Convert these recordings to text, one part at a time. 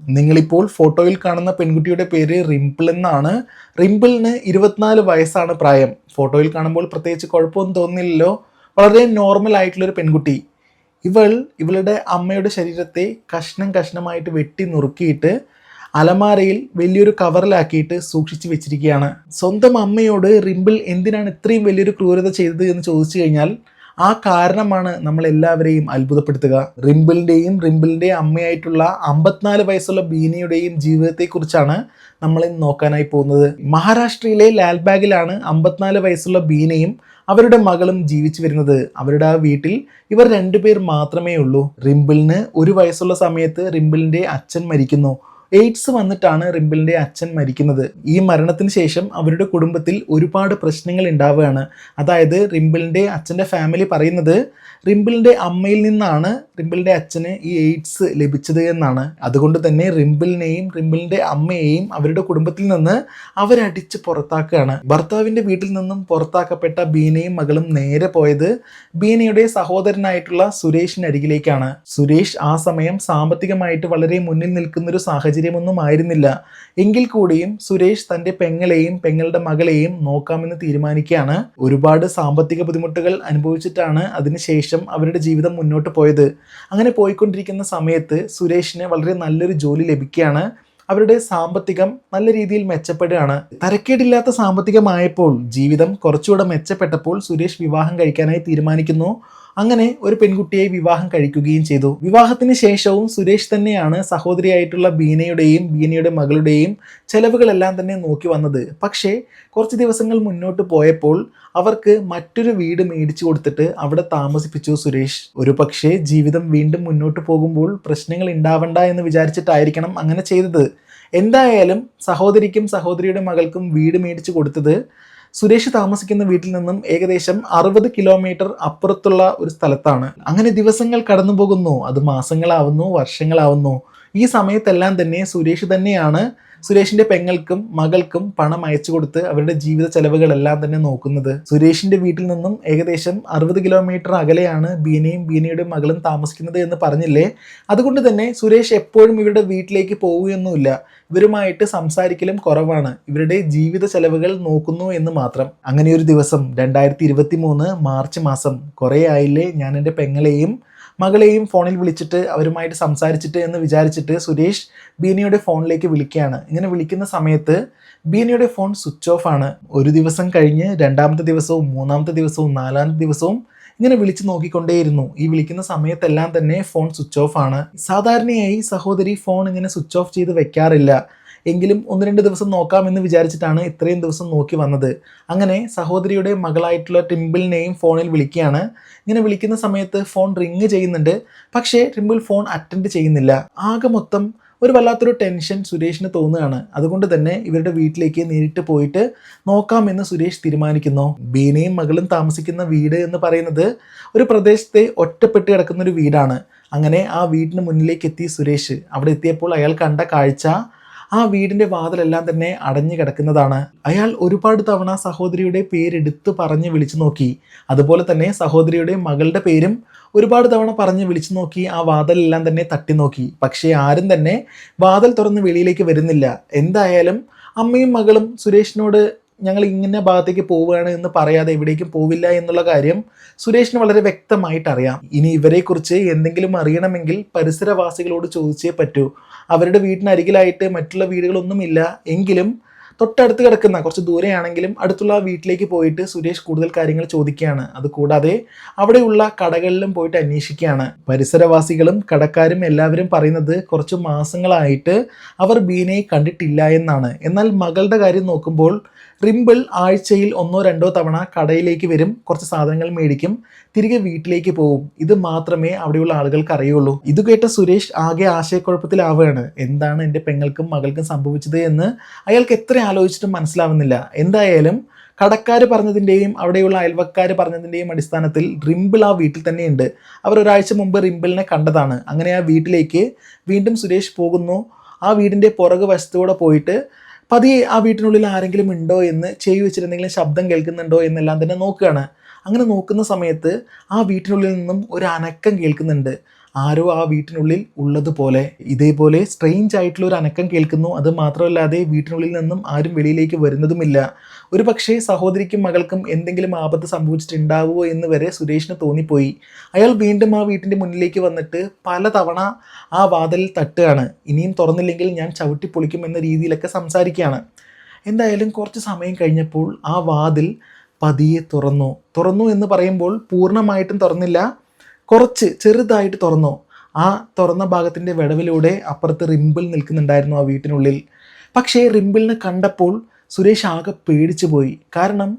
നിങ്ങളിപ്പോൾ ഫോട്ടോയിൽ കാണുന്ന പെൺകുട്ടിയുടെ പേര് റിംപിൾ എന്നാണ്. റിംപിളിന് ഇരുപത്തിനാല് വയസ്സാണ് പ്രായം. ഫോട്ടോയിൽ കാണുമ്പോൾ പ്രത്യേകിച്ച് കുഴപ്പമൊന്നും തോന്നില്ലല്ലോ. വളരെ നോർമൽ ആയിട്ടുള്ളൊരു പെൺകുട്ടി. ഇവൾ ഇവളുടെ അമ്മയുടെ ശരീരത്തെ കഷ്ണം കഷ്ണമായിട്ട് വെട്ടി നുറുക്കിയിട്ട് അലമാരയിൽ വലിയൊരു കവറിലാക്കിയിട്ട് സൂക്ഷിച്ചു വെച്ചിരിക്കുകയാണ്. സ്വന്തം അമ്മയോട് റിംപിൾ എന്തിനാണ് ഇത്രയും വലിയൊരു ക്രൂരത ചെയ്തത് എന്ന് ചോദിച്ചു കഴിഞ്ഞാൽ ആ കാരണമാണ് നമ്മൾ എല്ലാവരെയും അത്ഭുതപ്പെടുത്തുക. റിംബിളിന്റെയും റിംപിളിന്റെ അമ്മയായിട്ടുള്ള അമ്പത്തിനാല് വയസ്സുള്ള ബീനയുടെയും ജീവിതത്തെക്കുറിച്ചാണ് നമ്മൾ ഇന്ന് നോക്കാനായി പോകുന്നത്. മഹാരാഷ്ട്രയിലെ ലാൽബാഗിലാണ് അമ്പത്തിനാല് വയസ്സുള്ള ബീനയും അവരുടെ മകളും ജീവിച്ചു വരുന്നത്. അവരുടെ ആ വീട്ടിൽ ഇവർ രണ്ടുപേർ മാത്രമേ ഉള്ളൂ റിംബിളിന് ഒരു വയസ്സുള്ള സമയത്ത് റിംബിളിന്റെ അച്ഛൻ മരിക്കുന്നു. എയ്ഡ്സ് വന്നിട്ടാണ് റിംബിളിന്റെ അച്ഛൻ മരിക്കുന്നത്. ഈ മരണത്തിന് ശേഷം അവരുടെ കുടുംബത്തിൽ ഒരുപാട് പ്രശ്നങ്ങൾ ഉണ്ടാവുകയാണ്. അതായത് റിംബിളിന്റെ അച്ഛന്റെ ഫാമിലി പറയുന്നത് റിംബിളിന്റെ അമ്മയിൽ നിന്നാണ് റിംബിളിന്റെ അച്ഛന് ഈ എയ്ഡ്സ് ലഭിച്ചത് എന്നാണ്. അതുകൊണ്ട് തന്നെ റിംബിളിനെയും റിംബിളിന്റെ അമ്മയെയും അവരുടെ കുടുംബത്തിൽ നിന്ന് അവരടിച്ച് പുറത്താക്കുകയാണ്. ഭർത്താവിന്റെ വീട്ടിൽ നിന്നും പുറത്താക്കപ്പെട്ട ബീനയും മകളും നേരെ പോയത് ബീനയുടെ സഹോദരനായിട്ടുള്ള സുരേഷിനരികിലേക്കാണ്. സുരേഷ് ആ സമയം സാമ്പത്തികമായിട്ട് വളരെ മുന്നിൽ നിൽക്കുന്ന ഒരു സാഹചര്യമൊന്നും ആയിരുന്നില്ല. എങ്കിൽ കൂടിയും സുരേഷ് തന്റെ പെങ്ങളെയും പെങ്ങളുടെ മകളെയും നോക്കാമെന്ന് തീരുമാനിക്കുകയാണ്. ഒരുപാട് സാമ്പത്തിക ബുദ്ധിമുട്ടുകൾ അനുഭവിച്ചിട്ടാണ് അതിനുശേഷം അവരുടെ ജീവിതം മുന്നോട്ട് പോയത്. അങ്ങനെ പോയിക്കൊണ്ടിരിക്കുന്ന സമയത്ത് സുരേഷിന് വളരെ നല്ലൊരു ജോലി ലഭിക്കുകയാണ്. അവരുടെ സാമ്പത്തികം നല്ല രീതിയിൽ മെച്ചപ്പെടുകയാണ്. തരക്കേടില്ലാത്ത സാമ്പത്തികമായപ്പോൾ ജീവിതം കുറച്ചുകൂടെ മെച്ചപ്പെട്ടപ്പോൾ സുരേഷ് വിവാഹം കഴിക്കാനായി തീരുമാനിക്കുന്നു. അങ്ങനെ ഒരു പെൺകുട്ടിയെ വിവാഹം കഴിക്കുകയും ചെയ്തു. വിവാഹത്തിന് ശേഷവും സുരേഷ് തന്നെയാണ് സഹോദരിയായിട്ടുള്ള ബീനയുടെയും ബീനയുടെ മകളുടെയും ചെലവുകളെല്ലാം തന്നെ നോക്കി വന്നത്. പക്ഷേ കുറച്ച് ദിവസങ്ങൾ മുന്നോട്ട് പോയപ്പോൾ അവർക്ക് മറ്റൊരു വീട് മേടിച്ചു കൊടുത്തിട്ട് അവിടെ താമസിപ്പിച്ചു സുരേഷ്. ഒരു പക്ഷേ ജീവിതം വീണ്ടും മുന്നോട്ട് പോകുമ്പോൾ പ്രശ്നങ്ങൾ ഉണ്ടാവണ്ട എന്ന് വിചാരിച്ചിട്ടായിരിക്കണം അങ്ങനെ ചെയ്തത്. എന്തായാലും സഹോദരിക്കും സഹോദരിയുടെ മകൾക്കും വീട് മേടിച്ചു കൊടുത്തത് സുരേഷ് താമസിക്കുന്ന വീട്ടിൽ നിന്നും ഏകദേശം അറുപത് കിലോമീറ്റർ അപ്പുറത്തുള്ള ഒരു സ്ഥലത്താണ്. അങ്ങനെ ദിവസങ്ങൾ കടന്നു പോകുന്നു അത് മാസങ്ങളാവുന്നു വർഷങ്ങളാവുന്നു. ഈ സമയത്തെല്ലാം തന്നെ സുരേഷ് തന്നെയാണ് സുരേഷിന്റെ പെങ്ങൾക്കും മകൾക്കും പണം അയച്ചു കൊടുത്ത് അവരുടെ ജീവിത ചെലവുകളെല്ലാം തന്നെ നോക്കുന്നത്. സുരേഷിന്റെ വീട്ടിൽ നിന്നും ഏകദേശം അറുപത് കിലോമീറ്റർ അകലെയാണ് ബീനയും ബീനയുടെ മകളും താമസിക്കുന്നത് എന്ന് പറഞ്ഞില്ലേ? അതുകൊണ്ട് തന്നെ സുരേഷ് എപ്പോഴും ഇവരുടെ വീട്ടിലേക്ക് പോവുകയൊന്നുമില്ല. ഇവരുമായിട്ട് സംസാരിക്കലും കുറവാണ്. ഇവരുടെ ജീവിത ചെലവുകൾ നോക്കുന്നു എന്ന് മാത്രം. അങ്ങനെ ഒരു ദിവസം രണ്ടായിരത്തി മാർച്ച് മാസം കുറേ ആയില്ലേ ഞാൻ എന്റെ പെങ്ങളെയും മകളെയും ഫോണിൽ വിളിച്ചിട്ട് അവരുമായിട്ട് സംസാരിച്ചിട്ട് എന്ന് വിചാരിച്ചിട്ട് സുരേഷ് ബീനയുടെ ഫോണിലേക്ക് വിളിക്കുകയാണ്. ഇങ്ങനെ വിളിക്കുന്ന സമയത്ത് ബീനയുടെ ഫോൺ സ്വിച്ച് ഓഫ് ആണ്. ഒരു ദിവസം കഴിഞ്ഞ് രണ്ടാമത്തെ ദിവസവും മൂന്നാമത്തെ ദിവസവും നാലാമത്തെ ദിവസവും ഇങ്ങനെ വിളിച്ചു നോക്കിക്കൊണ്ടേയിരുന്നു. ഈ വിളിക്കുന്ന സമയത്തെല്ലാം തന്നെ ഫോൺ സ്വിച്ച് ഓഫ് ആണ്. സാധാരണയായി സഹോദരി ഫോൺ ഇങ്ങനെ സ്വിച്ച് ഓഫ് ചെയ്ത് വെക്കാറില്ല. എങ്കിലും ഒന്ന് രണ്ട് ദിവസം നോക്കാമെന്ന് വിചാരിച്ചിട്ടാണ് ഇത്രയും ദിവസം നോക്കി വന്നത്. അങ്ങനെ സഹോദരിയുടെ മകളായിട്ടുള്ള ടിമ്പിളിനെയും ഫോണിൽ വിളിക്കുകയാണ്. ഇങ്ങനെ വിളിക്കുന്ന സമയത്ത് ഫോൺ റിങ് ചെയ്യുന്നുണ്ട്. പക്ഷേ ടിമ്പിൾ ഫോൺ അറ്റൻഡ് ചെയ്യുന്നില്ല. ആകെ മൊത്തം ഒരു വല്ലാത്തൊരു ടെൻഷൻ സുരേഷിന് തോന്നുകയാണ്. അതുകൊണ്ട് തന്നെ ഇവരുടെ വീട്ടിലേക്ക് നേരിട്ട് പോയിട്ട് നോക്കാമെന്ന് സുരേഷ് തീരുമാനിക്കുന്നു. ബീനയും മകളും താമസിക്കുന്ന വീട് എന്ന് പറയുന്നത് ഒരു പ്രദേശത്തെ ഒറ്റപ്പെട്ട് കിടക്കുന്ന ഒരു വീടാണ്. അങ്ങനെ ആ വീടിന് മുന്നിലേക്ക് എത്തി സുരേഷ്. അവിടെ എത്തിയപ്പോൾ അയാൾ കണ്ട കാഴ്ച ആ വീടിന്റെ വാതിലെല്ലാം തന്നെ അടഞ്ഞു കിടക്കുന്നതാണ്. അയാൾ ഒരുപാട് തവണ സഹോദരിയുടെ പേരെടുത്ത് പറഞ്ഞ് വിളിച്ചു നോക്കി. അതുപോലെ തന്നെ സഹോദരിയുടെ മകളുടെ പേരും ഒരുപാട് തവണ പറഞ്ഞ് വിളിച്ചു നോക്കി ആ വാതിലെല്ലാം തന്നെ തട്ടി നോക്കി. പക്ഷേ ആരും തന്നെ വാതിൽ തുറന്ന് വെളിയിലേക്ക് വരുന്നില്ല. എന്തായാലും അമ്മയും മകളും സുരേഷിനോട് ഞങ്ങൾ ഇങ്ങനെ ഭാഗത്തേക്ക് പോവുകയാണ് എന്ന് പറയാതെ എവിടേക്കും പോവില്ല എന്നുള്ള കാര്യം സുരേഷിന് വളരെ വ്യക്തമായിട്ട് അറിയാം. ഇനി ഇവരെക്കുറിച്ച് എന്തെങ്കിലും അറിയണമെങ്കിൽ പരിസരവാസികളോട് ചോദിച്ചേ പറ്റൂ. അവരുടെ വീടിനരികിലായിട്ട് മറ്റുള്ള വീടുകളൊന്നുമില്ല എങ്കിലും തൊട്ടടുത്ത് കിടക്കുന്ന കുറച്ച് ദൂരെയാണെങ്കിലും അടുത്തുള്ള വീട്ടിലേക്ക് പോയിട്ട് സുരേഷ് കൂടുതൽ കാര്യങ്ങൾ ചോദിക്കുകയാണ്. അതുകൂടാതെ അവിടെയുള്ള കടകളിലും പോയിട്ട് അന്വേഷിക്കുകയാണ്. പരിസരവാസികളും കടക്കാരും എല്ലാവരും പറയുന്നത് കുറച്ച് മാസങ്ങളായിട്ട് അവർ ബീനയെ കണ്ടിട്ടില്ല എന്നാണ്. എന്നാൽ മകളുടെ കാര്യം നോക്കുമ്പോൾ റിംപിൾ ആഴ്ചയിൽ ഒന്നോ രണ്ടോ തവണ കടയിലേക്ക് വരും കുറച്ച് സാധനങ്ങൾ മേടിക്കും തിരികെ വീട്ടിലേക്ക് പോവും. ഇത് മാത്രമേ അവിടെയുള്ള ആളുകൾക്ക് അറിയുള്ളൂ. ഇത് കേട്ട സുരേഷ് ആകെ ആശയക്കുഴപ്പത്തിലാവുകയാണ്. എന്താണ് എന്റെ പെങ്ങൾക്കും മകൾക്കും സംഭവിച്ചത് എന്ന് അയാൾക്ക് എത്ര ആലോചിച്ചിട്ടും മനസ്സിലാവുന്നില്ല. എന്തായാലും കടക്കാർ പറഞ്ഞതിന്റെയും അവിടെയുള്ള അയൽവക്കാർ പറഞ്ഞതിന്റെയും അടിസ്ഥാനത്തിൽ റിമ്പിൾ ആ വീട്ടിൽ തന്നെയുണ്ട്. അവർ ഒരാഴ്ച മുമ്പ് റിമ്പിളിനെ കണ്ടതാണ്. അങ്ങനെ ആ വീട്ടിലേക്ക് വീണ്ടും സുരേഷ് പോകുന്നു. ആ വീടിന്റെ പുറകു വശത്തൂടെ പോയിട്ട് പതിയെ ആ വീട്ടിനുള്ളിൽ ആരെങ്കിലും ഉണ്ടോ എന്ന് ചെയ്തു വെച്ചിരുന്നെങ്കിലും ശബ്ദം കേൾക്കുന്നുണ്ടോ എന്നെല്ലാം തന്നെ നോക്കുകയാണ്. അങ്ങനെ നോക്കുന്ന സമയത്ത് ആ വീട്ടിനുള്ളിൽ നിന്നും ഒരു അനക്കം കേൾക്കുന്നുണ്ട്. ആരോ ആ വീട്ടിനുള്ളിൽ ഉള്ളതുപോലെ ഇതേപോലെ സ്ട്രെയിഞ്ച് ആയിട്ടുള്ള ഒരു അനക്കം കേൾക്കുന്നു. അത് മാത്രമല്ലാതെ വീട്ടിനുള്ളിൽ നിന്നും ആരും വെളിയിലേക്ക് വരുന്നതുമില്ല. ഒരു പക്ഷേ സഹോദരിക്കും മകൾക്കും എന്തെങ്കിലും ആപത്ത് സംഭവിച്ചിട്ടുണ്ടാവുമോ എന്ന് വരെ സുരേഷിന് തോന്നിപ്പോയി. അയാൾ വീണ്ടും ആ വീട്ടിന്റെ മുന്നിലേക്ക് വന്നിട്ട് പലതവണ ആ വാതിലിൽ തട്ടുകയാണ്. ഇനിയും തുറന്നില്ലെങ്കിൽ ഞാൻ ചവിട്ടി പൊളിക്കും എന്ന രീതിയിലൊക്കെ സംസാരിക്കുകയാണ്. എന്തായാലും കുറച്ച് സമയം കഴിഞ്ഞപ്പോൾ ആ വാതിൽ പതിയെ തുറന്നു. തുറന്നു എന്ന് പറയുമ്പോൾ പൂർണമായിട്ടും തുറന്നില്ല. കുറച്ച് ചെറുതായിട്ട് തുറന്നു. ആ തുറന്ന ഭാഗത്തിന്റെ വിടവിലൂടെ അപ്പുറത്ത് റിമ്പിൾ നിൽക്കുന്നുണ്ടായിരുന്നു ആ വീട്ടിനുള്ളിൽ. പക്ഷേ റിമ്പിളിനെ കണ്ടപ്പോൾ സുരേഷ് ആകെ പേടിച്ചു പോയി കാരണം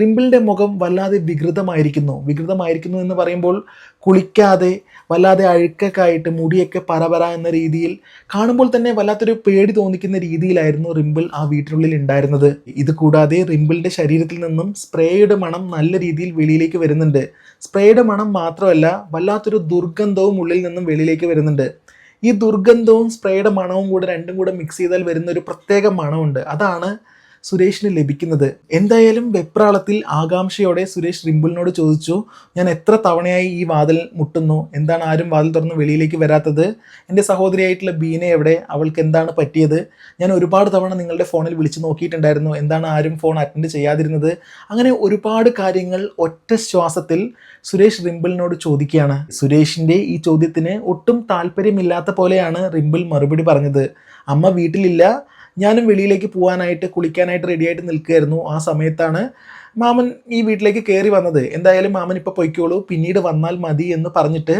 റിമ്പിളിന്റെ മുഖം വല്ലാതെ വികൃതമായിരിക്കുന്നു. വികൃതമായിരിക്കുന്നു എന്ന് പറയുമ്പോൾ കുളിക്കാതെ വല്ലാതെ അഴുക്കൊക്കെ ആയിട്ട് മുടിയൊക്കെ പരപര എന്ന രീതിയിൽ കാണുമ്പോൾ തന്നെ വല്ലാത്തൊരു പേടി തോന്നിക്കുന്ന രീതിയിലായിരുന്നു റിമ്പിൾ ആ വീട്ടിനുള്ളിൽ ഉണ്ടായിരുന്നത്. ഇത് കൂടാതെ റിമ്പിളിന്റെ ശരീരത്തിൽ നിന്നും സ്പ്രേയുടെ മണം നല്ല രീതിയിൽ വെളിയിലേക്ക് വരുന്നുണ്ട്. സ്പ്രേയുടെ മണം മാത്രമല്ല വല്ലാത്തൊരു ദുർഗന്ധവും ഉള്ളിൽ നിന്നും വെളിയിലേക്ക് വരുന്നുണ്ട്. ഈ ദുർഗന്ധവും സ്പ്രേയുടെ മണവും കൂടെ രണ്ടും കൂടെ മിക്സ് ചെയ്താൽ വരുന്ന ഒരു പ്രത്യേക മണമുണ്ട്. അതാണ് സുരേഷിന് ലഭിക്കുന്നത്? എന്തായാലും വെപ്രാളത്തിൽ ആകാംക്ഷയോടെ സുരേഷ് റിമ്പിളിനോട് ചോദിച്ചു ഞാൻ എത്ര തവണയായി ഈ വാതിൽ മുട്ടുന്നു? എന്താണ് ആരും വാതിൽ തുറന്ന് വെളിയിലേക്ക് വരാത്തത്? എന്റെ സഹോദരിയായിട്ടുള്ള ബീന എവിടെ? അവൾക്ക് എന്താണ് പറ്റിയത്? ഞാൻ ഒരുപാട് തവണ നിങ്ങളുടെ ഫോണിൽ വിളിച്ചു നോക്കിയിട്ടുണ്ടായിരുന്നു. എന്താണ് ആരും ഫോൺ അറ്റൻഡ് ചെയ്യാതിരുന്നത്? അങ്ങനെ ഒരുപാട് കാര്യങ്ങൾ ഒറ്റ ശ്വാസത്തിൽ സുരേഷ് റിമ്പിളിനോട് ചോദിക്കുകയാണ്. സുരേഷിന്റെ ഈ ചോദ്യത്തിന് ഒട്ടും താല്പര്യമില്ലാത്ത പോലെയാണ് റിമ്പിൾ മറുപടി പറഞ്ഞത്. അമ്മ വീട്ടിലില്ല. ഞാനും വെളിയിലേക്ക് പോകാനായിട്ട് കുളിക്കാനായിട്ട് റെഡിയായിട്ട് നിൽക്കുകയായിരുന്നു ആ സമയത്താണ് മാമൻ ഈ വീട്ടിലേക്ക് കയറി വന്നത്. എന്തായാലും മാമൻ ഇപ്പോൾ പൊയ്ക്കോളൂ. പിന്നീട് വന്നാൽ മതി എന്ന് പറഞ്ഞിട്ട്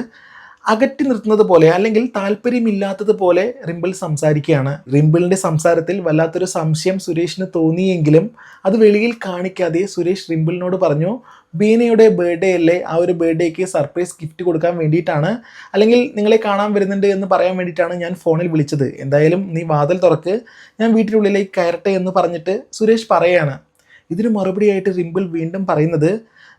അകറ്റി നിർത്തുന്നത് പോലെ അല്ലെങ്കിൽ താല്പര്യമില്ലാത്തത് പോലെ റിമ്പിൾ സംസാരിക്കുകയാണ്. റിമ്പിളിന്റെ സംസാരത്തിൽ വല്ലാത്തൊരു സംശയം സുരേഷിന് തോന്നിയെങ്കിലും അത് വെളിയിൽ കാണിക്കാതെ സുരേഷ് റിമ്പിളിനോട് പറഞ്ഞു ബീനയുടെ ബർത്ത്ഡേ അല്ലേ? ആ ഒരു ബർത്ത്ഡേക്ക് സർപ്രൈസ് ഗിഫ്റ്റ് കൊടുക്കാൻ വേണ്ടിയിട്ടാണ്. അല്ലെങ്കിൽ നിങ്ങളെ കാണാൻ വരുന്നുണ്ട് എന്ന് പറയാൻ വേണ്ടിയിട്ടാണ് ഞാൻ ഫോണിൽ വിളിച്ചത്. എന്തായാലും നീ വാതിൽ തുറക്ക്. ഞാൻ വീട്ടിനുള്ളിലേക്ക് കയറട്ടെ എന്ന് പറഞ്ഞിട്ട് സുരേഷ് പറയാണ്. ഇതിന് മറുപടിയായിട്ട് റിമ്പിൾ വീണ്ടും പറയുന്നത്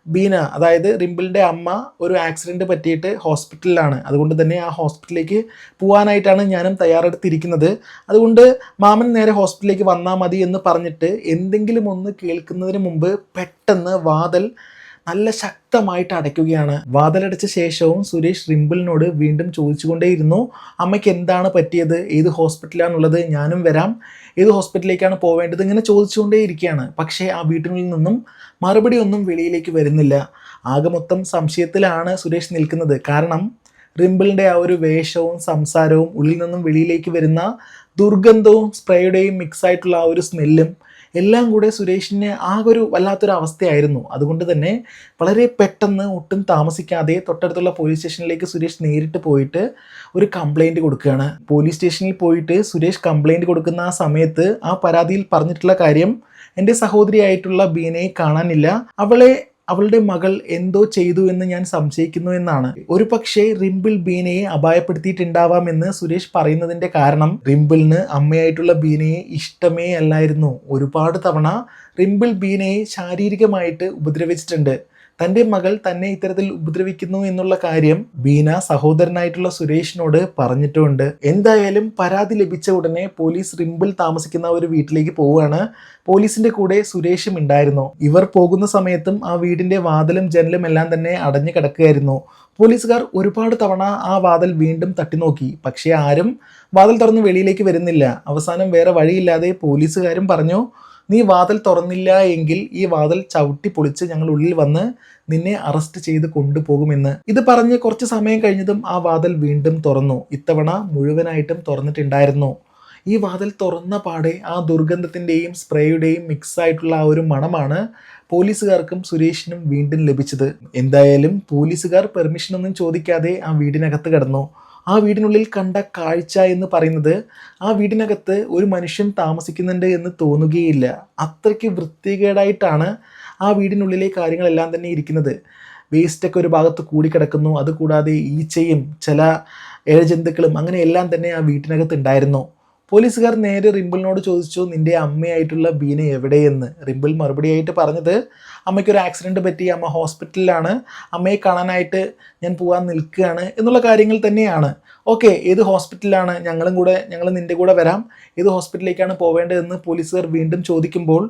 ബീന അതായത് റിമ്പിളിന്റെ അമ്മ ഒരു ആക്സിഡന്റ് പറ്റിയിട്ട് ഹോസ്പിറ്റലിലാണ് അതുകൊണ്ട് തന്നെ ആ ഹോസ്പിറ്റലിലേക്ക് പോകാനായിട്ടാണ് ഞാനും തയ്യാറെടുത്തിരിക്കുന്നത്. അതുകൊണ്ട് മാമൻ നേരെ ഹോസ്പിറ്റലിലേക്ക് വന്നാൽ മതി എന്ന് പറഞ്ഞിട്ട് എന്തെങ്കിലും ഒന്ന് കേൾക്കുന്നതിന് മുമ്പ് പെട്ടെന്ന് വാതൽ നല്ല ശക്തമായിട്ട് അടയ്ക്കുകയാണ്. വാതിലടച്ച ശേഷവും സുരേഷ് റിമ്പിളിനോട് വീണ്ടും ചോദിച്ചുകൊണ്ടേയിരുന്നു അമ്മയ്ക്ക് എന്താണ് പറ്റിയത്? ഏത് ഹോസ്പിറ്റലാണുള്ളത് ഞാനും വരാം. ഏത് ഹോസ്പിറ്റലിലേക്കാണ് പോവേണ്ടത്? ഇങ്ങനെ ചോദിച്ചുകൊണ്ടേയിരിക്കുകയാണ്. പക്ഷേ ആ വീട്ടിനുള്ളിൽ നിന്നും മറുപടി ഒന്നും വെളിയിലേക്ക് വരുന്നില്ല. ആകെ മൊത്തം സംശയത്തിലാണ് സുരേഷ് നിൽക്കുന്നത്. കാരണം റിമ്പിളിന്റെ ആ ഒരു വേഷവും സംസാരവും ഉള്ളിൽ നിന്നും വെളിയിലേക്ക് വരുന്ന ദുർഗന്ധവും സ്പ്രേയുടെയും മിക്സ് ആയിട്ടുള്ള ആ ഒരു സ്മെല്ലും എല്ലാം കൂടെ സുരേഷിന് ആകെ ഒരു വല്ലാത്തൊരു അവസ്ഥയായിരുന്നു. അതുകൊണ്ട് തന്നെ വളരെ പെട്ടെന്ന് ഒട്ടും താമസിക്കാതെ തൊട്ടടുത്തുള്ള പോലീസ് സ്റ്റേഷനിലേക്ക് സുരേഷ് നേരിട്ട് പോയിട്ട് ഒരു കംപ്ലൈന്റ് കൊടുക്കുകയാണ്. പോലീസ് സ്റ്റേഷനിൽ പോയിട്ട് സുരേഷ് കംപ്ലൈന്റ് കൊടുക്കുന്ന ആ സമയത്ത് ആ പരാതിയിൽ പറഞ്ഞിട്ടുള്ള കാര്യം എന്റെ സഹോദരിയായിട്ടുള്ള ബീനയെ കാണാനില്ല. അവളെ അവളുടെ മകൾ എന്തോ ചെയ്തു എന്ന് ഞാൻ സംശയിക്കുന്നു എന്നാണ്. ഒരു പക്ഷേ റിംപിൾ ബീനയെ അപായപ്പെടുത്തിയിട്ടുണ്ടാവാം എന്ന് സുരേഷ് പറയുന്നതിന്റെ കാരണം റിംപിളിന് അമ്മയായിട്ടുള്ള ബീനയെ ഇഷ്ടമേ അല്ലായിരുന്നു. ഒരുപാട് തവണ റിംപിൾ ബീനയെ ശാരീരികമായിട്ട് ഉപദ്രവിച്ചിട്ടുണ്ട്. തന്റെ മകൾ തന്നെ ഇത്തരത്തിൽ ഉപദ്രവിക്കുന്നു എന്നുള്ള കാര്യം ബീന സഹോദരനായിട്ടുള്ള സുരേഷിനോട് പറഞ്ഞിട്ടുമുണ്ട് എന്തായാലും പരാതി ലഭിച്ച ഉടനെ പോലീസ് റിമ്പിൽ താമസിക്കുന്ന ഒരു വീട്ടിലേക്ക് പോവുകയാണ്. പോലീസിന്റെ കൂടെ സുരേഷും ഉണ്ടായിരുന്നു. ഇവർ പോകുന്ന സമയത്തും ആ വീടിന്റെ വാതിലും ജനലും എല്ലാം തന്നെ അടഞ്ഞു കിടക്കുകയായിരുന്നു. പോലീസുകാർ ഒരുപാട് തവണ ആ വാതിൽ വീണ്ടും തട്ടി നോക്കി പക്ഷേ ആരും വാതിൽ തുറന്ന് വെളിയിലേക്ക് വരുന്നില്ല. അവസാനം വേറെ വഴിയില്ലാതെ പോലീസുകാരും പറഞ്ഞു നീ വാതിൽ തുറന്നില്ല എങ്കിൽ ഈ വാതിൽ ചവിട്ടി പൊളിച്ച് ഞങ്ങൾ ഉള്ളിൽ വന്ന് നിന്നെ അറസ്റ്റ് ചെയ്ത് കൊണ്ടുപോകുമെന്ന്. ഇത് പറഞ്ഞ് കുറച്ച് സമയം കഴിഞ്ഞതും ആ വാതിൽ വീണ്ടും തുറന്നു. ഇത്തവണ മുഴുവനായിട്ടും തുറന്നിട്ടുണ്ടായിരുന്നു. ഈ വാതിൽ തുറന്ന പാടെ ആ ദുർഗന്ധത്തിന്റെയും സ്പ്രേയുടെയും മിക്സ് ആയിട്ടുള്ള ആ ഒരു മണമാണ് പോലീസുകാർക്കും സുരേഷിനും വീണ്ടും ലഭിച്ചത്. എന്തായാലും പോലീസുകാർ പെർമിഷൻ ഒന്നും ചോദിക്കാതെ ആ വീടിനകത്ത് കടന്നു. ആ വീടിനുള്ളിൽ കണ്ട കാഴ്ച എന്ന് പറയുന്നത് ആ വീടിനകത്ത് ഒരു മനുഷ്യൻ താമസിക്കുന്നുണ്ട് എന്ന് തോന്നുകയില്ല. അത്രയ്ക്ക് വൃത്തികേടായിട്ടാണ് ആ വീടിനുള്ളിലെ കാര്യങ്ങളെല്ലാം തന്നെ ഇരിക്കുന്നത്. വേസ്റ്റൊക്കെ ഒരു ഭാഗത്ത് കൂടി കിടക്കുന്നു അതുകൂടാതെ ഈച്ചയും ചില ഏഴ് ജന്തുക്കളും അങ്ങനെയെല്ലാം തന്നെ ആ വീട്ടിനകത്ത് ഉണ്ടായിരുന്നു. പോലീസുകാർ നേരെ റിമ്പിളിനോട് ചോദിച്ചു നിന്റെ അമ്മയായിട്ടുള്ള ബീന എവിടെയെന്ന്? റിമ്പിൾ മറുപടിയായിട്ട് പറഞ്ഞത് അമ്മയ്ക്കൊരു ആക്സിഡന്റ് പറ്റി അമ്മ ഹോസ്പിറ്റലിലാണ് അമ്മയെ കാണാനായിട്ട് ഞാൻ പോകാൻ നിൽക്കുകയാണ് എന്നുള്ള കാര്യങ്ങൾ തന്നെയാണ്. ഓക്കെ ഏത് ഹോസ്പിറ്റലിലാണ് ഞങ്ങളും കൂടെ ഞങ്ങൾ നിന്റെ കൂടെ വരാം. ഏത് ഹോസ്പിറ്റലിലേക്കാണ് പോവേണ്ടതെന്ന് പോലീസുകാർ വീണ്ടും ചോദിക്കുമ്പോൾ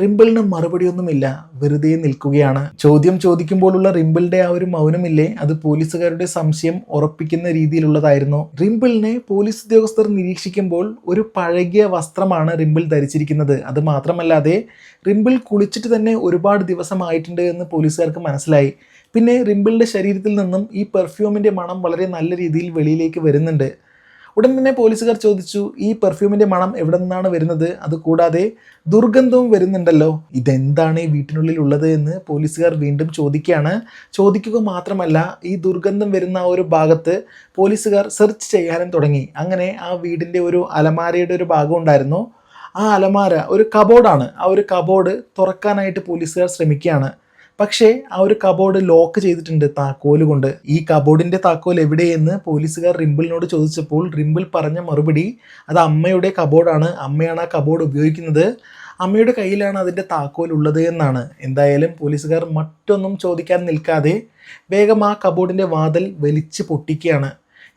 റിമ്പിളിന് മറുപടിയൊന്നുമില്ല. വെറുതെ നിൽക്കുകയാണ്. ചോദ്യം ചോദിക്കുമ്പോഴുള്ള റിമ്പിളിന്റെ ആ ഒരു മൗനമില്ലേ? അത് പോലീസുകാരുടെ സംശയം ഉറപ്പിക്കുന്ന രീതിയിലുള്ളതായിരുന്നു. റിമ്പിളിനെ പോലീസ് ഉദ്യോഗസ്ഥർ നിരീക്ഷിക്കുമ്പോൾ ഒരു പഴകിയ വസ്ത്രമാണ് റിമ്പിൾ ധരിച്ചിരിക്കുന്നത്. അത് മാത്രമല്ലാതെ റിമ്പിൾ കുളിച്ചിട്ട് തന്നെ ഒരുപാട് ദിവസമായിട്ടുണ്ട് എന്ന് പോലീസുകാർക്ക് മനസ്സിലായി. പിന്നെ റിമ്പിളിന്റെ ശരീരത്തിൽ നിന്നും ഈ പെർഫ്യൂമിന്റെ മണം വളരെ നല്ല രീതിയിൽ വെളിയിലേക്ക് വരുന്നുണ്ട്. ഉടൻ തന്നെ പോലീസുകാർ ചോദിച്ചു ഈ പെർഫ്യൂമിന്റെ മണം എവിടെ നിന്നാണ് വരുന്നത്? അതുകൂടാതെ ദുർഗന്ധവും വരുന്നുണ്ടല്ലോ. ഇതെന്താണ് ഈ വീട്ടിനുള്ളിൽ ഉള്ളത്? എന്ന് പോലീസുകാർ വീണ്ടും ചോദിക്കുകയാണ്. ചോദിക്കുക മാത്രമല്ല ഈ ദുർഗന്ധം വരുന്ന ആ ഒരു ഭാഗത്ത് പോലീസുകാർ സെർച്ച് ചെയ്യാനും തുടങ്ങി. അങ്ങനെ ആ വീടിന്റെ ഒരു അലമാരയുടെ ഒരു ഭാഗം ഉണ്ടായിരുന്നു. ആ അലമാര ഒരു കബോർഡാണ് ആ ഒരു കബോർഡ് തുറക്കാനായിട്ട് പോലീസുകാർ ശ്രമിക്കുകയാണ്. പക്ഷേ ആ ഒരു കബോർഡ് ലോക്ക് ചെയ്തിട്ടുണ്ട് താക്കോൽ കൊണ്ട്. ഈ കബോർഡിന്റെ താക്കോൽ എവിടെയെന്ന് പോലീസുകാർ റിമ്പിളിനോട് ചോദിച്ചപ്പോൾ റിമ്പിൾ പറഞ്ഞ മറുപടി അത് അമ്മയുടെ കബോർഡാണ്. അമ്മയാണ് ആ കബോർഡ് ഉപയോഗിക്കുന്നത്. അമ്മയുടെ കയ്യിലാണ് അതിന്റെ താക്കോൽ ഉള്ളത് എന്നാണ്. എന്തായാലും പോലീസുകാർ മറ്റൊന്നും ചോദിക്കാൻ നിൽക്കാതെ വേഗം ആ കബോർഡിന്റെ വാതിൽ വലിച്ച് പൊട്ടിക്കുകയാണ്.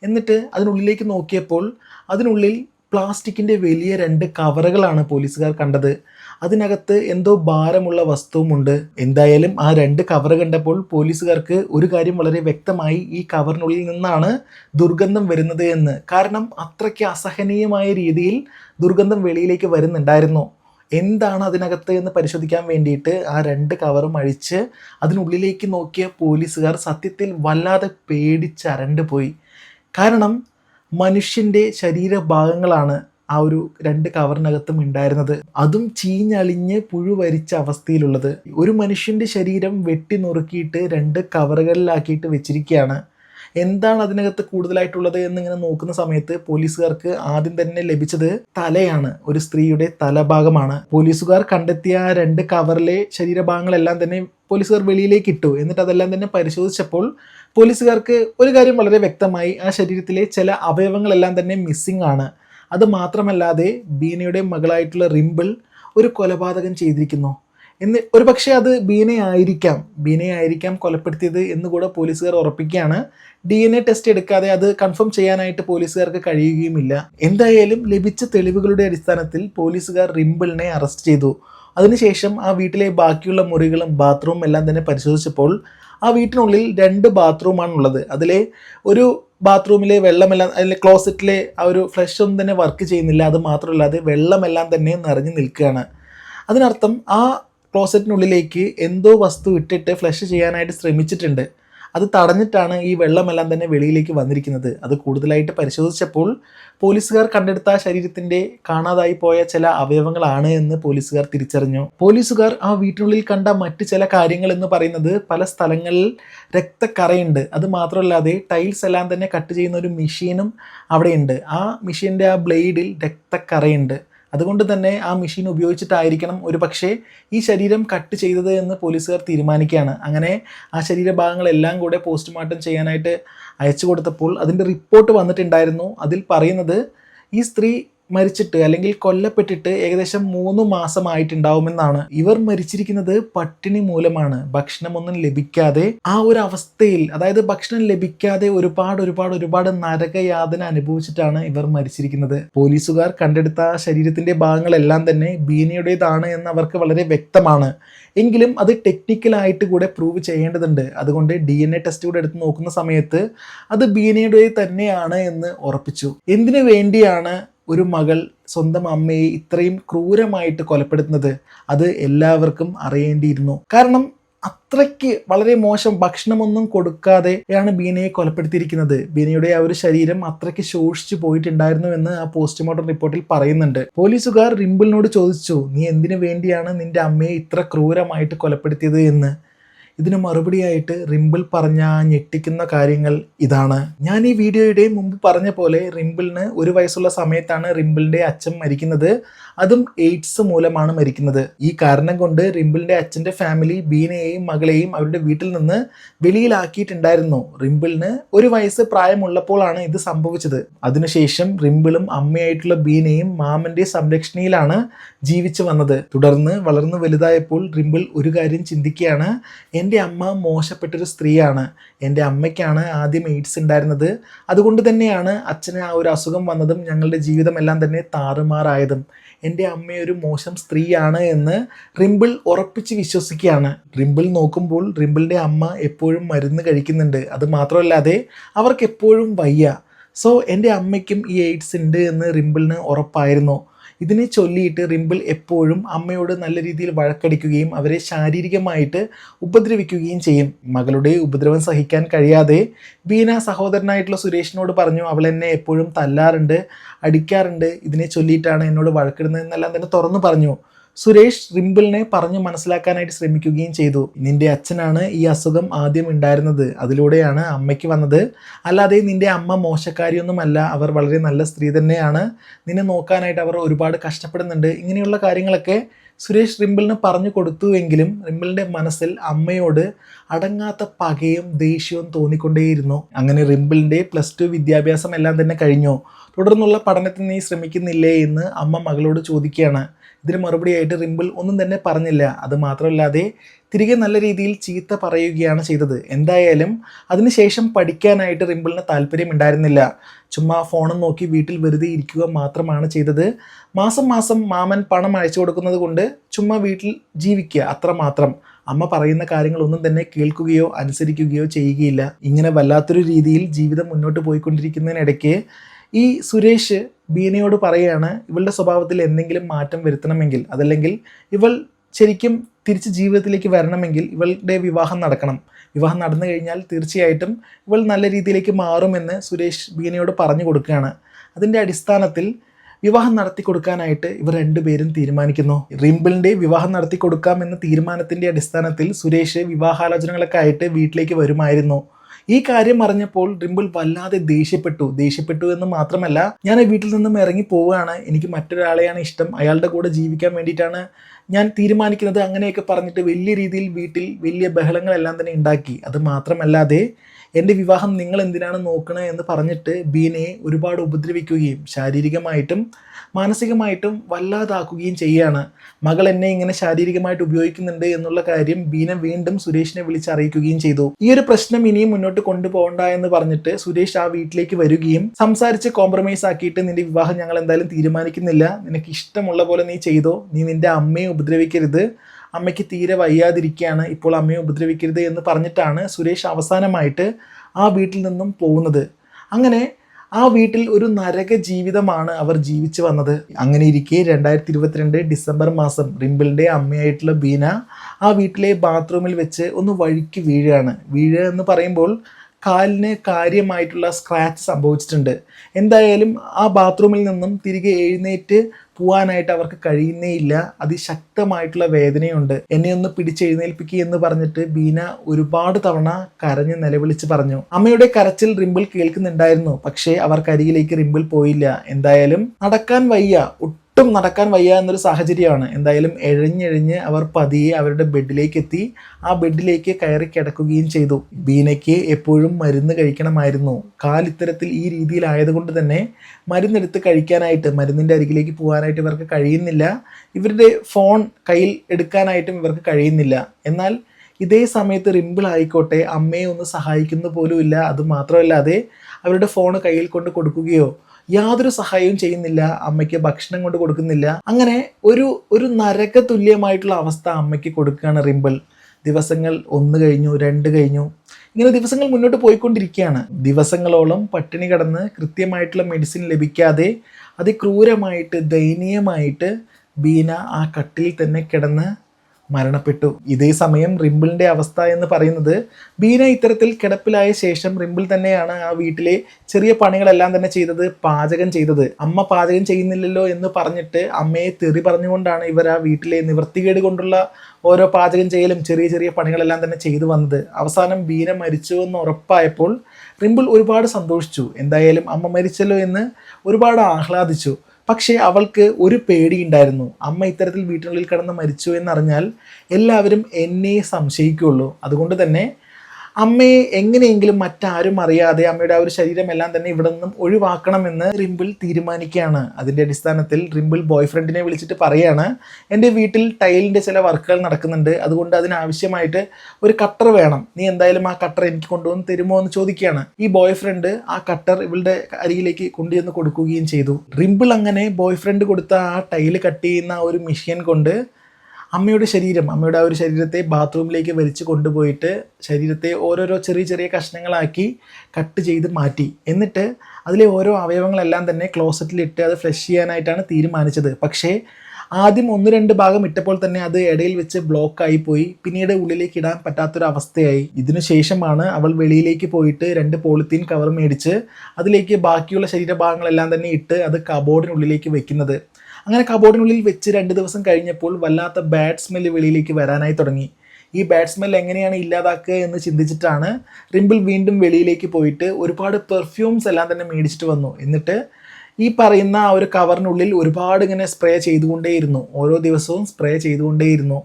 എന്നിട്ട് അതിനുള്ളിലേക്ക് നോക്കിയപ്പോൾ അതിനുള്ളിൽ പ്ലാസ്റ്റിക്കിന്റെ വലിയ രണ്ട് കവറുകളാണ് പോലീസുകാർ കണ്ടത്. അതിനകത്ത് എന്തോ ഭാരമുള്ള വസ്തുവുമുണ്ട്. എന്തായാലും ആ രണ്ട് കവർ കണ്ടപ്പോൾ പോലീസുകാർക്ക് ഒരു കാര്യം വളരെ വ്യക്തമായി ഈ കവറിനുള്ളിൽ നിന്നാണ് ദുർഗന്ധം വരുന്നത് എന്ന്. കാരണം അത്രയ്ക്ക് അസഹനീയമായ രീതിയിൽ ദുർഗന്ധം വെളിയിലേക്ക് വരുന്നുണ്ടായിരുന്നു. എന്താണ് അതിനകത്ത് എന്ന് പരിശോധിക്കാൻ വേണ്ടിയിട്ട് ആ രണ്ട് കവറും അഴിച്ച് അതിനുള്ളിലേക്ക് നോക്കിയ പോലീസുകാർ സത്യത്തിൽ വല്ലാതെ പേടിച്ചരണ്ട് പോയി കാരണം മനുഷ്യന്റെ ശരീരഭാഗങ്ങളാണ്. ആ ഒരു രണ്ട് കവറിനകത്തും ഉണ്ടായിരുന്നത്. അതും ചീഞ്ഞളിഞ്ഞ് പുഴുവരിച്ച അവസ്ഥയിലുള്ളത്. ഒരു മനുഷ്യന്റെ ശരീരം വെട്ടി നുറുക്കിയിട്ട് രണ്ട് കവറുകളിലാക്കിയിട്ട് വെച്ചിരിക്കുകയാണ്. എന്താണ് അതിനകത്ത് കൂടുതലായിട്ടുള്ളത് എന്നിങ്ങനെ നോക്കുന്ന സമയത്ത് പോലീസുകാർക്ക് ആദ്യം തന്നെ ലഭിച്ചത് തലയാണ്. ഒരു സ്ത്രീയുടെ തലഭാഗമാണ്. പോലീസുകാർ കണ്ടെത്തിയ രണ്ട് കവറിലെ ശരീരഭാഗങ്ങളെല്ലാം തന്നെ പോലീസുകാർ വെളിയിലേക്ക് ഇട്ടു. എന്നിട്ട് അതെല്ലാം തന്നെ പരിശോധിച്ചപ്പോൾ പോലീസുകാർക്ക് ഒരു കാര്യം വളരെ വ്യക്തമായി ആ ശരീരത്തിലെ ചില അവയവങ്ങളെല്ലാം തന്നെ മിസ്സിംഗ് ആണ്. അത് മാത്രമല്ലാതെ ബീനയുടെ മകളായിട്ടുള്ള റിമ്പിൾ ഒരു കൊലപാതകം ചെയ്തിരിക്കുന്നു. എന്ന് ഒരു പക്ഷേ അത് ബീനയായിരിക്കാം ബീനയായിരിക്കാം കൊലപ്പെടുത്തിയത് എന്ന് കൂടെ പോലീസുകാർ ഉറപ്പിക്കുകയാണ്. ഡി എൻ എ ടെസ്റ്റ് എടുക്കാതെ അത് കൺഫേം ചെയ്യാനായിട്ട് പോലീസുകാർക്ക് കഴിയുകയുമില്ല. എന്തായാലും ലഭിച്ച തെളിവുകളുടെ അടിസ്ഥാനത്തിൽ പോലീസുകാർ റിമ്പിളിനെ അറസ്റ്റ് ചെയ്തു. അതിനുശേഷം ആ വീട്ടിലെ ബാക്കിയുള്ള മുറികളും ബാത്റൂമും എല്ലാം തന്നെ പരിശോധിച്ചപ്പോൾ ആ വീട്ടിനുള്ളിൽ രണ്ട് ബാത്റൂമാണുള്ളത്. അതിലെ ഒരു ബാത്റൂമിലെ വെള്ളമെല്ലാം അതിലെ ക്ലോസറ്റിലെ ആ ഒരു ഫ്ലഷ് ഒന്നും തന്നെ വർക്ക് ചെയ്യുന്നില്ല. അത് മാത്രമല്ലാതെ വെള്ളമെല്ലാം തന്നെ നിറഞ്ഞു നിൽക്കുകയാണ്. അതിനർത്ഥം ആ ക്ലോസറ്റിനുള്ളിലേക്ക് എന്തോ വസ്തു ഇട്ടിട്ട് ഫ്ലഷ് ചെയ്യാനായിട്ട് ശ്രമിച്ചിട്ടുണ്ട്. അത് തടഞ്ഞിട്ടാണ് ഈ വെള്ളമെല്ലാം തന്നെ വെളിയിലേക്ക് വന്നിരിക്കുന്നത്. അത് കൂടുതലായിട്ട് പരിശോധിച്ചപ്പോൾ പോലീസുകാർ കണ്ടെടുത്ത ശരീരത്തിന്റെ കാണാതായി പോയ ചില അവയവങ്ങളാണ് എന്ന് പോലീസുകാർ തിരിച്ചറിഞ്ഞു. പോലീസുകാർ ആ വീട്ടിനുള്ളിൽ കണ്ട മറ്റ് ചില കാര്യങ്ങൾ എന്ന് പറയുന്നത് പല സ്ഥലങ്ങളിൽ രക്തക്കറയുണ്ട്. അത് മാത്രമല്ലാതെ ടൈൽസ് എല്ലാം തന്നെ കട്ട് ചെയ്യുന്ന ഒരു മെഷീനും അവിടെയുണ്ട്. ആ മെഷീന്റെ ആ ബ്ലേഡിൽ രക്തക്കറയുണ്ട്. അതുകൊണ്ട് തന്നെ ആ മെഷീൻ ഉപയോഗിച്ചിട്ടായിരിക്കണം ഒരു പക്ഷേ ഈ ശരീരം കട്ട് ചെയ്തത് എന്ന് പോലീസുകാർ തീരുമാനിക്കുകയാണ്. അങ്ങനെ ആ ശരീരഭാഗങ്ങളെല്ലാം കൂടെ പോസ്റ്റ്മോർട്ടം ചെയ്യാനായിട്ട് അയച്ചു കൊടുത്തപ്പോൾ അതിന്റെ റിപ്പോർട്ട് വന്നിട്ടുണ്ടായിരുന്നു. അതിൽ പറയുന്നത് ഈ സ്ത്രീ മരിച്ചിട്ട് അല്ലെങ്കിൽ കൊല്ലപ്പെട്ടിട്ട് ഏകദേശം മൂന്ന് മാസമായിട്ടുണ്ടാവുമെന്നാണ്. ഇവർ മരിച്ചിരിക്കുന്നത് പട്ടിണി മൂലമാണ്. ഭക്ഷണമൊന്നും ലഭിക്കാതെ ആ ഒരു അവസ്ഥയിൽ അതായത് ഭക്ഷണം ലഭിക്കാതെ ഒരുപാട് ഒരുപാട് ഒരുപാട് നരകയാതന അനുഭവിച്ചിട്ടാണ് ഇവർ മരിച്ചിരിക്കുന്നത്. പോലീസുകാർ കണ്ടെടുത്ത ശരീരത്തിന്റെ ഭാഗങ്ങളെല്ലാം തന്നെ ബീനയുടേതാണ് എന്ന് അവർക്ക് വളരെ വ്യക്തമാണ്. എങ്കിലും അത് ടെക്നിക്കലായിട്ട് കൂടെ പ്രൂവ് ചെയ്യേണ്ടതുണ്ട്. അതുകൊണ്ട് ഡി എൻ എ ടെസ്റ്റ് കൂടെ എടുത്ത് നോക്കുന്ന സമയത്ത് അത് ബീനയുടെ തന്നെയാണ് എന്ന് ഉറപ്പിച്ചു. എന്തിനു വേണ്ടിയാണ് ഒരു മകൾ സ്വന്തം അമ്മയെ ഇത്രയും ക്രൂരമായിട്ട് കൊലപ്പെടുത്തുന്നത് അത് എല്ലാവർക്കും അറിയേണ്ടിയിരുന്നു. കാരണം അത്രയ്ക്ക് വളരെ മോശം ഭക്ഷണമൊന്നും കൊടുക്കാതെയാണ് ബീനയെ കൊലപ്പെടുത്തിയിരിക്കുന്നത്. ബീനയുടെ ആ ഒരു ശരീരം അത്രയ്ക്ക് ശോഷിച്ചു പോയിട്ടുണ്ടായിരുന്നു എന്ന് ആ പോസ്റ്റ്മോർട്ടം റിപ്പോർട്ടിൽ പറയുന്നുണ്ട്. പോലീസുകാർ റിംബിളിനോട് ചോദിച്ചു നീ എന്തിനു വേണ്ടിയാണ് നിന്റെ അമ്മയെ ഇത്ര ക്രൂരമായിട്ട് കൊലപ്പെടുത്തിയത്? എന്ന്. ഇതിന് മറുപടിയായിട്ട് റിംബിൾ പറഞ്ഞ ഞെട്ടിക്കുന്ന കാര്യങ്ങൾ ഇതാണ്. ഞാൻ ഈ വീഡിയോയുടെ മുമ്പ് പറഞ്ഞ പോലെ റിംബിളിന് ഒരു വയസ്സുള്ള സമയത്താണ് റിമ്പിളിന്റെ അച്ഛൻ മരിക്കുന്നത്. അതും എയ്ഡ്സ് മൂലമാണ് മരിക്കുന്നത്. ഈ കാരണം കൊണ്ട് റിമ്പിളിന്റെ അച്ഛന്റെ ഫാമിലി ബീനയെയും മകളെയും അവരുടെ വീട്ടിൽ നിന്ന് വെളിയിലാക്കിയിട്ടുണ്ടായിരുന്നു. റിംബിളിന് ഒരു വയസ്സ് പ്രായമുള്ളപ്പോഴാണ് ഇത് സംഭവിച്ചത്. അതിനുശേഷം റിംബിളും അമ്മയായിട്ടുള്ള ബീനയും മാമന്റെ സംരക്ഷണയിലാണ് ജീവിച്ചു വന്നത്. തുടർന്ന് വളർന്നു വലുതായപ്പോൾ റിംബിൾ ഒരു കാര്യം ചിന്തിക്കുകയാണ്. എന്റെ അമ്മ മോശപ്പെട്ടൊരു സ്ത്രീയാണ്. എന്റെ അമ്മയ്ക്കാണ് ആദ്യം എയ്ഡ്സ് ഉണ്ടായിരുന്നത്. അതുകൊണ്ട് തന്നെയാണ് അച്ഛന് ആ ഒരു അസുഖം വന്നതും ഞങ്ങളുടെ ജീവിതമെല്ലാം തന്നെ താറുമാറായതും. എന്റെ അമ്മയൊരു മോശം സ്ത്രീയാണ് എന്ന് റിമ്പിൾ ഉറപ്പിച്ച് വിശ്വസിക്കുകയാണ്. റിമ്പിൾ നോക്കുമ്പോൾ റിമ്പിളിന്റെ അമ്മ എപ്പോഴും മരുന്ന് കഴിക്കുന്നുണ്ട്. അത് മാത്രമല്ലാതെ അവർക്ക് എപ്പോഴും വയ്യ. സോ എന്റെ അമ്മയ്ക്കും ഈ എയ്ഡ്സ് ഉണ്ട് എന്ന് റിമ്പിളിന് ഉറപ്പായിരുന്നു. ഇതിനെ ചൊല്ലിയിട്ട് റിമ്പിൾ എപ്പോഴും അമ്മയോട് നല്ല രീതിയിൽ വഴക്കടിക്കുകയും അവരെ ശാരീരികമായിട്ട് ഉപദ്രവിക്കുകയും ചെയ്യും. മകളുടെ ഉപദ്രവം സഹിക്കാൻ കഴിയാതെ ബീന സഹോദരനായിട്ടുള്ള സുരേഷിനോട് പറഞ്ഞു അവൾ എന്നെ എപ്പോഴും തല്ലാറുണ്ട് അടിക്കാറുണ്ട്. ഇതിനെ ചൊല്ലിയിട്ടാണ് എന്നോട് വഴക്കിടുന്നതെന്നെല്ലാം തന്നെ തുറന്നു പറഞ്ഞു. സുരേഷ് റിംപിളിനെ പറഞ്ഞു മനസ്സിലാക്കാനായിട്ട് ശ്രമിക്കുകയും ചെയ്തു. നിന്റെ അച്ഛനാണ് ഈ അസുഖം ആദ്യം ഉണ്ടായിരുന്നത്. അതിലൂടെയാണ് അമ്മയ്ക്ക് വന്നത്. അല്ലാതെ നിന്റെ അമ്മ മോശക്കാരിയൊന്നുമല്ല. അവർ വളരെ നല്ല സ്ത്രീ തന്നെയാണ്. നിന്നെ നോക്കാനായിട്ട് അവർ ഒരുപാട് കഷ്ടപ്പെടുന്നുണ്ട്. ഇങ്ങനെയുള്ള കാര്യങ്ങളൊക്കെ സുരേഷ് റിംബിളിന് പറഞ്ഞു കൊടുത്തുവെങ്കിലും റിംബിളിന്റെ മനസ്സിൽ അമ്മയോട് അടങ്ങാത്ത പകയും ദേഷ്യവും തോന്നിക്കൊണ്ടേയിരുന്നു. അങ്ങനെ റിംബിളിന്റെ പ്ലസ് ടു വിദ്യാഭ്യാസം എല്ലാം തന്നെ കഴിഞ്ഞു. തുടർന്നുള്ള പഠനത്തിന് നീ ശ്രമിക്കുന്നില്ലേ എന്ന് അമ്മ മകളോട് ചോദിക്കുകയാണ്. ഇതിന് മറുപടിയായിട്ട് റിമ്പിൾ ഒന്നും തന്നെ പറഞ്ഞില്ല. അത് മാത്രമല്ലാതെ തിരികെ നല്ല രീതിയിൽ ചീത്ത പറയുകയാണ് ചെയ്തത്. എന്തായാലും അതിനുശേഷം പഠിക്കാനായിട്ട് റിമ്പിളിന് താല്പര്യം ഉണ്ടായിരുന്നില്ല ചുമ്മാ ഫോണും നോക്കി വീട്ടിൽ വെറുതെ ഇരിക്കുക മാത്രമാണ് ചെയ്തത്. മാസം മാസം മാമൻ പണം അയച്ചു കൊടുക്കുന്നത് കൊണ്ട് ചുമ്മാ വീട്ടിൽ ജീവിക്കുക അത്ര മാത്രം. അമ്മ പറയുന്ന കാര്യങ്ങളൊന്നും തന്നെ കേൾക്കുകയോ അനുസരിക്കുകയോ ചെയ്യുകയില്ല. ഇങ്ങനെ വല്ലാത്തൊരു രീതിയിൽ ജീവിതം മുന്നോട്ട് പോയിക്കൊണ്ടിരിക്കുന്നതിനിടയ്ക്ക് ഈ സുരേഷ് ബീനയോട് പറയുകയാണ് ഇവളുടെ സ്വഭാവത്തിൽ എന്തെങ്കിലും മാറ്റം വരുത്തണമെങ്കിൽ അതല്ലെങ്കിൽ ഇവൾ ശരിക്കും തിരിച്ച് ജീവിതത്തിലേക്ക് വരണമെങ്കിൽ ഇവളുടെ വിവാഹം നടക്കണം. വിവാഹം നടന്നു കഴിഞ്ഞാൽ തീർച്ചയായിട്ടും ഇവൾ നല്ല രീതിയിലേക്ക് മാറുമെന്ന് സുരേഷ് ബീനയോട് പറഞ്ഞു കൊടുക്കുകയാണ്. അതിന്റെ അടിസ്ഥാനത്തിൽ വിവാഹം നടത്തി കൊടുക്കാനായിട്ട് ഇവർ രണ്ടുപേരും തീരുമാനിക്കുന്നു. റിംബിളിന്റെ വിവാഹം നടത്തി കൊടുക്കാം എന്ന തീരുമാനത്തിന്റെ അടിസ്ഥാനത്തിൽ സുരേഷ് വിവാഹാലോചനകളൊക്കെ ആയിട്ട് വീട്ടിലേക്ക് വരുമായിരുന്നു. ഈ കാര്യം അറിഞ്ഞപ്പോൾ റിംപിൾ വല്ലാതെ ദേഷ്യപ്പെട്ടു. ദേഷ്യപ്പെട്ടു എന്ന് മാത്രമല്ല ഞാൻ വീട്ടിൽ നിന്നും ഇറങ്ങി പോവുകയാണ്. എനിക്ക് മറ്റൊരാളെയാണ് ഇഷ്ടം. അയാളുടെ കൂടെ ജീവിക്കാൻ വേണ്ടിയിട്ടാണ് ഞാൻ തീരുമാനിക്കുന്നത്. അങ്ങനെയൊക്കെ പറഞ്ഞിട്ട് വലിയ രീതിയിൽ വീട്ടിൽ വലിയ ബഹളങ്ങളെല്ലാം തന്നെ ഉണ്ടാക്കി. അത് മാത്രമല്ലാതെ എന്റെ വിവാഹം നിങ്ങൾ എന്തിനാണ് നോക്കണേ എന്ന് പറഞ്ഞിട്ട് ബീനയെ ഒരുപാട് ഉപദ്രവിക്കുകയും ശാരീരികമായിട്ടും മാനസികമായിട്ടും വല്ലാതാക്കുകയും ചെയ്യുകയാണ് മകൾ എന്നെ ഇങ്ങനെ ശാരീരികമായിട്ട് ഉപയോഗിക്കുന്നുണ്ട് എന്നുള്ള കാര്യം ബീന വീണ്ടും സുരേഷിനെ വിളിച്ചറിയിക്കുകയും ചെയ്തു. ഈ ഒരു പ്രശ്നം ഇനിയും മുന്നോട്ട് കൊണ്ടുപോകണ്ട എന്ന് പറഞ്ഞിട്ട് സുരേഷ് ആ വീട്ടിലേക്ക് വരികയും സംസാരിച്ച് കോംപ്രമൈസ് ആക്കിയിട്ട് നിന്റെ വിവാഹം ഞങ്ങൾ എന്തായാലും തീരുമാനിക്കുന്നില്ല. നിനക്ക് ഇഷ്ടമുള്ള പോലെ നീ ചെയ്തോ? നീ നിന്റെ അമ്മയെ ഉപദ്രവിക്കരുത്. അമ്മയ്ക്ക് തീരെ വയ്യാതിരിക്കുകയാണ് ഇപ്പോൾ അമ്മയെ ഉപദ്രവിക്കരുത് എന്ന് പറഞ്ഞിട്ടാണ് സുരേഷ് അവസാനമായിട്ട് ആ വീട്ടിൽ നിന്നും പോകുന്നത്. അങ്ങനെ ആ വീട്ടിൽ ഒരു നരക ജീവിതമാണ് അവർ ജീവിച്ചു വന്നത്. അങ്ങനെ ഇരിക്കെ രണ്ടായിരത്തി ഇരുപത്തിരണ്ട് ഡിസംബർ മാസം റിമ്പിളിന്റെ അമ്മയായിട്ടുള്ള ബീന ആ വീട്ടിലെ ബാത്റൂമിൽ വെച്ച് ഒന്ന് വഴിക്ക് വീഴുകയാണ്. വീഴുക എന്ന് പറയുമ്പോൾ കാലിന് കാര്യമായിട്ടുള്ള സ്ക്രാച്ച് സംഭവിച്ചിട്ടുണ്ട്. എന്തായാലും ആ ബാത്റൂമിൽ നിന്നും തിരികെ എഴുന്നേറ്റ് പോവാനായിട്ട് അവർക്ക് കഴിയുന്നേ ഇല്ല അതിശക്തമായിട്ടുള്ള വേദനയുണ്ട്. എന്നെ ഒന്ന് പിടിച്ചെഴുന്നേൽപ്പിക്കുക എന്ന് പറഞ്ഞിട്ട് ബീന ഒരുപാട് തവണ കരഞ്ഞ് നിലവിളിച്ച് പറഞ്ഞു. അമ്മയുടെ കരച്ചിൽ റിമ്പിൾ കേൾക്കുന്നുണ്ടായിരുന്നു. പക്ഷേ അവർക്ക് അരികിലേക്ക് റിമ്പിൾ പോയില്ല. എന്തായാലും നടക്കാൻ വയ്യ. നടക്കാൻ വയ്യ എന്നൊരു സാഹചര്യമാണ്. എന്തായാലും എഴഞ്ഞെഴിഞ്ഞ് അവർ പതിയെ അവരുടെ ബെഡിലേക്ക് എത്തി ആ ബെഡിലേക്ക് കയറി കിടക്കുകയും ചെയ്തു. ബീനയ്ക്ക് എപ്പോഴും മരുന്ന് കഴിക്കണമായിരുന്നു. കാൽ ഇത്തരത്തിൽ ഈ രീതിയിലായതുകൊണ്ട് തന്നെ മരുന്നെടുത്ത് കഴിക്കാനായിട്ട് മരുന്നിന്റെ അരികിലേക്ക് പോകാനായിട്ട് ഇവർക്ക് കഴിയുന്നില്ല. ഇവരുടെ ഫോൺ കയ്യിൽ എടുക്കാനായിട്ടും ഇവർക്ക് കഴിയുന്നില്ല. എന്നാൽ ഇതേ സമയത്ത് റിമ്പിൾ ആയിക്കോട്ടെ അമ്മയെ ഒന്ന് സഹായിക്കുന്ന പോലുമില്ല. അത് മാത്രമല്ലാതെ അവരുടെ ഫോൺ കയ്യിൽ കൊണ്ട് കൊടുക്കുകയോ യാതൊരു സഹായവും ചെയ്യുന്നില്ല അമ്മയ്ക്ക് ഭക്ഷണം കൊണ്ട് കൊടുക്കുന്നില്ല. അങ്ങനെ ഒരു ഒരു നരക തുല്യമായിട്ടുള്ള അവസ്ഥ അമ്മയ്ക്ക് കൊടുക്കുകയാണ് റിമ്പിൾ ദിവസങ്ങൾ ഒന്ന് കഴിഞ്ഞു രണ്ട് കഴിഞ്ഞു. ഇങ്ങനെ ദിവസങ്ങൾ മുന്നോട്ട് പോയിക്കൊണ്ടിരിക്കുകയാണ്. ദിവസങ്ങളോളം പട്ടിണി കടന്ന് കൃത്യമായിട്ടുള്ള മെഡിസിൻ ലഭിക്കാതെ അതിക്രൂരമായിട്ട് ദയനീയമായിട്ട് ബീന ആ കട്ടിൽ തന്നെ കിടന്ന് മരണപ്പെട്ടു. ഇതേ സമയം റിംബിളിന്റെ അവസ്ഥ എന്ന് പറയുന്നത് ബീന ഇത്തരത്തിൽ കിടപ്പിലായ ശേഷം റിംബിൾ തന്നെയാണ് ആ വീട്ടിലെ ചെറിയ പണികളെല്ലാം തന്നെ ചെയ്തത് പാചകം ചെയ്തത്. അമ്മ പാചകം ചെയ്യുന്നില്ലല്ലോ എന്ന് പറഞ്ഞിട്ട് അമ്മയെ തെറി പറഞ്ഞുകൊണ്ടാണ് ഇവർ ആ വീട്ടിലെ നിവൃത്തികേട് കൊണ്ടുള്ള ഓരോ പാചകം ചെയ്യലും ചെറിയ ചെറിയ പണികളെല്ലാം തന്നെ ചെയ്തു വന്നത്. അവസാനം ബീന മരിച്ചു എന്ന് ഉറപ്പായപ്പോൾ റിംബിൾ ഒരുപാട് സന്തോഷിച്ചു. എന്തായാലും അമ്മ മരിച്ചല്ലോ എന്ന് ഒരുപാട് ആഹ്ലാദിച്ചു. പക്ഷേ അവൾക്ക് ഒരു പേടി ഉണ്ടായിരുന്നു അമ്മ ഇത്തരത്തിൽ വീട്ടിനുള്ളിൽ കിടന്ന് മരിച്ചു എന്നറിഞ്ഞാൽ എല്ലാവരും എന്നെ സംശയിക്കുകയുള്ളൂ അതുകൊണ്ട് തന്നെ അമ്മയെ എങ്ങനെയെങ്കിലും മറ്റാരും അറിയാതെ അമ്മയുടെ ആ ഒരു ശരീരമെല്ലാം തന്നെ ഇവിടെ നിന്നും ഒഴിവാക്കണമെന്ന് റിമ്പിൾ തീരുമാനിക്കുകയാണ്. അതിന്റെ അടിസ്ഥാനത്തിൽ റിമ്പിൾ ബോയ് ഫ്രണ്ടിനെ വിളിച്ചിട്ട് പറയാണ് എന്റെ വീട്ടിൽ ടൈലിന്റെ ചില വർക്കുകൾ നടക്കുന്നുണ്ട്. അതുകൊണ്ട് അതിനാവശ്യമായിട്ട് ഒരു കട്ടർ വേണം. നീ എന്തായാലും ആ കട്ടർ എനിക്ക് കൊണ്ടുവന്ന് തരുമോ എന്ന് ചോദിക്കുകയാണ്. ഈ ബോയ് ഫ്രണ്ട് ആ കട്ടർ ഇവളുടെ അരികിലേക്ക് കൊണ്ടുവന്ന് കൊടുക്കുകയും ചെയ്തു. റിമ്പിൾ അങ്ങനെ ബോയ് ഫ്രണ്ട് കൊടുത്ത ആ ടൈൽ കട്ട് ചെയ്യുന്ന ഒരു മെഷീൻ കൊണ്ട് അമ്മയുടെ ശരീരം അമ്മയുടെ ആ ഒരു ശരീരത്തെ ബാത്റൂമിലേക്ക് വലിച്ചു കൊണ്ടുപോയിട്ട് ശരീരത്തെ ഓരോരോ ചെറിയ ചെറിയ കഷ്ണങ്ങളാക്കി കട്ട് ചെയ്ത് മാറ്റി. എന്നിട്ട് അതിലെ ഓരോ അവയവങ്ങളെല്ലാം തന്നെ ക്ലോസറ്റിലിട്ട് അത് ഫ്ലഷ് ചെയ്യാനായിട്ടാണ് തീരുമാനിച്ചത്. പക്ഷേ ആദ്യം ഒന്ന് രണ്ട് ഭാഗം ഇട്ടപ്പോൾ തന്നെ അത് ഇടയിൽ വെച്ച് ബ്ലോക്ക് ആയി പോയി. പിന്നീട് ഉള്ളിലേക്ക് ഇടാൻ പറ്റാത്തൊരവസ്ഥയായി ഇതിനു ശേഷമാണ് അവൾ വെളിയിലേക്ക് പോയിട്ട് രണ്ട് പോളിത്തീൻ കവർ മേടിച്ച് അതിലേക്ക് ബാക്കിയുള്ള ശരീരഭാഗങ്ങളെല്ലാം തന്നെ ഇട്ട് അത് കബോർഡിനുള്ളിലേക്ക് വെക്കുന്നത്. അങ്ങനെ കബോർഡിനുള്ളിൽ വെച്ച് രണ്ട് ദിവസം കഴിഞ്ഞപ്പോൾ വല്ലാത്ത ബാഡ് സ്മെല്ല് വെളിയിലേക്ക് വരാനായി തുടങ്ങി. ഈ ബാഡ് സ്മെൽ എങ്ങനെയാണ് ഇല്ലാതാക്കുക എന്ന് ചിന്തിച്ചിട്ടാണ് റിമ്പിൾ വീണ്ടും വെളിയിലേക്ക് പോയിട്ട് ഒരുപാട് പെർഫ്യൂംസ് എല്ലാം തന്നെ മേടിച്ചിട്ട് വന്നു. എന്നിട്ട് ഈ പറയുന്ന ആ ഒരു കവറിനുള്ളിൽ ഒരുപാട് ഇങ്ങനെ സ്പ്രേ ചെയ്തുകൊണ്ടേയിരുന്നു. ഓരോ ദിവസവും സ്പ്രേ ചെയ്തുകൊണ്ടേയിരുന്നു.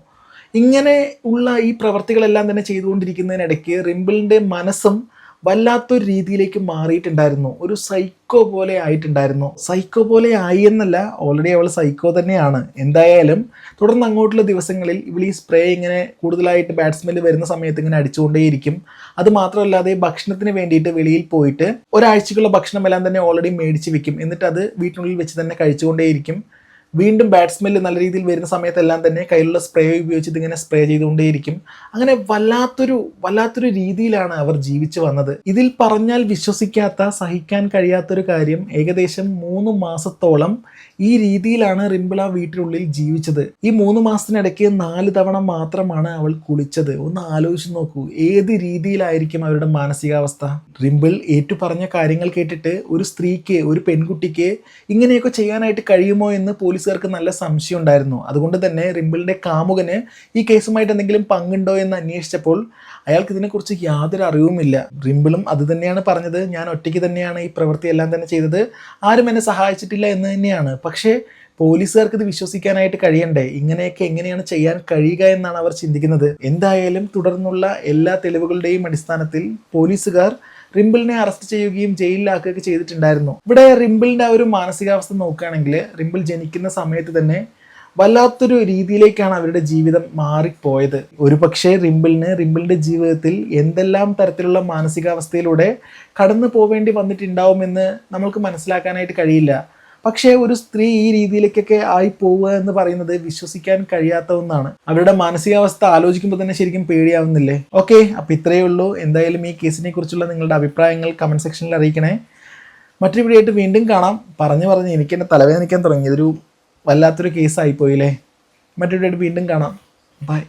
ഇങ്ങനെ ഉള്ള ഈ പ്രവർത്തികളെല്ലാം തന്നെ ചെയ്തുകൊണ്ടിരിക്കുന്നതിനിടയ്ക്ക് റിമ്പിളിന്റെ മനസ്സും വല്ലാത്തൊരു രീതിയിലേക്ക് മാറിയിട്ടുണ്ടായിരുന്നു. ഒരു സൈക്കോ പോലെ ആയിട്ടുണ്ടായിരുന്നു. സൈക്കോ പോലെ ആയി എന്നല്ല ഓൾറെഡി അവൾ സൈക്കോ തന്നെയാണ്. എന്തായാലും തുടർന്ന് അങ്ങോട്ടുള്ള ദിവസങ്ങളിൽ ഇവൾ ഈ സ്പ്രേ ഇങ്ങനെ കൂടുതലായിട്ട് ബാഡ് വരുന്ന സമയത്ത് ഇങ്ങനെ അടിച്ചുകൊണ്ടേയിരിക്കും. അത് മാത്രമല്ലാതെ ഭക്ഷണത്തിന് വേണ്ടിയിട്ട് വെളിയിൽ പോയിട്ട് ഒരാഴ്ചക്കുള്ള ഭക്ഷണമെല്ലാം തന്നെ ഓൾറെഡി മേടിച്ച് വെക്കും. എന്നിട്ട് അത് വീട്ടിനുള്ളിൽ വെച്ച് തന്നെ കഴിച്ചുകൊണ്ടേയിരിക്കും. വീണ്ടും ബാഡ് നല്ല രീതിയിൽ വരുന്ന സമയത്തെല്ലാം തന്നെ കയ്യിലുള്ള സ്പ്രേ ഉപയോഗിച്ച് ഇതിങ്ങനെ സ്പ്രേ ചെയ്തുകൊണ്ടേയിരിക്കും. അങ്ങനെ വല്ലാത്തൊരു വല്ലാത്തൊരു രീതിയിലാണ് അവർ ജീവിച്ചു വന്നത്. ഇതിൽ പറഞ്ഞാൽ വിശ്വസിക്കാത്ത സഹിക്കാൻ കഴിയാത്തൊരു കാര്യം ഏകദേശം മൂന്ന് മാസത്തോളം ഈ രീതിയിലാണ് റിംബിള വീട്ടിനുള്ളിൽ ജീവിച്ചത്. ഈ മൂന്ന് മാസത്തിനിടയ്ക്ക് നാല് തവണ മാത്രമാണ് അവൾ കുളിച്ചത്. ഒന്ന് ആലോചിച്ച് നോക്കൂ ഏത് രീതിയിലായിരിക്കും അവരുടെ മാനസികാവസ്ഥ? റിംബിൾ ഏറ്റു പറഞ്ഞ കാര്യങ്ങൾ കേട്ടിട്ട് ഒരു സ്ത്രീക്ക് ഒരു പെൺകുട്ടിക്ക് ഇങ്ങനെയൊക്കെ ചെയ്യാനായിട്ട് കഴിയുമോ എന്ന് പോലീസുകാർക്ക് നല്ല സംശയം ഉണ്ടായിരുന്നു. അതുകൊണ്ട് തന്നെ റിമ്പിളിന്റെ കാമുകന് ഈ കേസുമായിട്ട് എന്തെങ്കിലും പങ്കുണ്ടോ എന്ന് അന്വേഷിച്ചപ്പോൾ അയാൾക്ക് ഇതിനെക്കുറിച്ച് യാതൊരു അറിവുമില്ല. റിമ്പിളും അത് തന്നെയാണ് പറഞ്ഞത്. ഞാൻ ഒറ്റയ്ക്ക് തന്നെയാണ് ഈ പ്രവൃത്തി എല്ലാം തന്നെ ചെയ്തത്. ആരും എന്നെ സഹായിച്ചിട്ടില്ല എന്ന് തന്നെയാണ്. പക്ഷേ പോലീസുകാർക്ക് ഇത് വിശ്വസിക്കാനായിട്ട് കഴിയണ്ടേ? ഇങ്ങനെയൊക്കെ എങ്ങനെയാണ് ചെയ്യാൻ കഴിയുക എന്നാണ് അവർ ചിന്തിക്കുന്നത്. എന്തായാലും തുടർന്നുള്ള എല്ലാ തെളിവുകളുടെയും അടിസ്ഥാനത്തിൽ പോലീസുകാർ റിമ്പിളിനെ അറസ്റ്റ് ചെയ്യുകയും ജയിലിലാക്കുകയൊക്കെ ചെയ്തിട്ടുണ്ടായിരുന്നു. ഇവിടെ റിമ്പിളിന്റെ ആ ഒരു മാനസികാവസ്ഥ നോക്കുകയാണെങ്കിൽ റിമ്പിൾ ജനിക്കുന്ന സമയത്ത് തന്നെ വല്ലാത്തൊരു രീതിയിലേക്കാണ് അവരുടെ ജീവിതം മാറിപ്പോയത്. ഒരു പക്ഷേ റിമ്പിളിന് റിമ്പിളിന്റെ ജീവിതത്തിൽ എന്തെല്ലാം തരത്തിലുള്ള മാനസികാവസ്ഥയിലൂടെ കടന്നു പോവേണ്ടി വന്നിട്ടുണ്ടാവുമെന്ന് നമ്മൾക്ക് മനസ്സിലാക്കാനായിട്ട് കഴിയില്ല. പക്ഷേ ഒരു സ്ത്രീ ഈ രീതിയിലേക്കൊക്കെ ആയി പോവുക എന്ന് പറയുന്നത് വിശ്വസിക്കാൻ കഴിയാത്ത ഒന്നാണ് അവരുടെ മാനസികാവസ്ഥ ആലോചിക്കുമ്പോൾ തന്നെ ശരിക്കും പേടിയാവുന്നില്ലേ? ഓക്കെ അപ്പം ഇത്രയേ ഉള്ളൂ. എന്തായാലും ഈ കേസിനെ കുറിച്ചുള്ള നിങ്ങളുടെ അഭിപ്രായങ്ങൾ കമന്റ് സെക്ഷനിൽ അറിയിക്കണേ. മറ്റൊരു വീഡിയോ ആയിട്ട് വീണ്ടും കാണാം. പറഞ്ഞു പറഞ്ഞ് എനിക്ക് എന്നെ തലവേദനിക്കാൻ തുടങ്ങി. ഇതൊരു വല്ലാത്തൊരു കേസായിപ്പോയില്ലേ മറ്റൊരു വീണ്ടും കാണാം. ബൈ